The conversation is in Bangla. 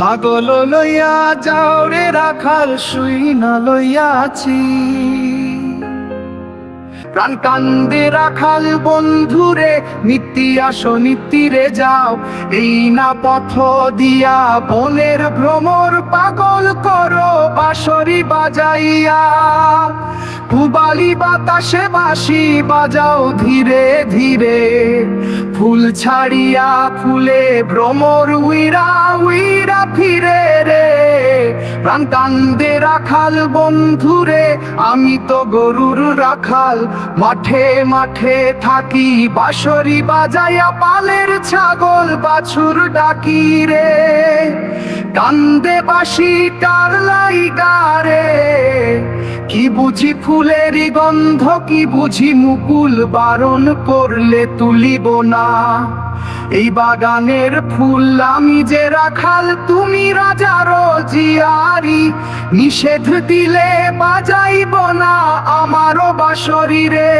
পাগল লইয়া যাও রে রাখাল, শুই না লইয়াছি। প্রাণ কান্দে রাখাল বন্ধুরে, নিত্যি আসো, নিত্যিরে যাও। এই না পথ দিয়া বনের ভ্রমর পাগল করো। বাঁশরি বাজাইয়া পুবালি বাতাসে বাঁশি বাজাও ধীরে ধীরে। ফুল ছাড়িয়া ফুলে ভ্রমর উইরা উইরা ফিরে রে। প্রাণ কান্দে রাখাল বন্ধুরে, আমি তো গরুর রাখাল। মাঠে মাঠে থাকি, বাঁশরি বাজাইয়া পালের ছাগল বাছুর ডাকি রে। কান্দে বাসি টার লাইগারে কি বুঝি ফুলেরই গন্ধ, কি বুঝি মুকুল বারণ করলে তুলিব না। এই বাগানের ফুল আমি যে রাখাল, তুমি রাজার জিয়ারি নিষেধ দিলে বাজাইব না আমারও বাসরি রে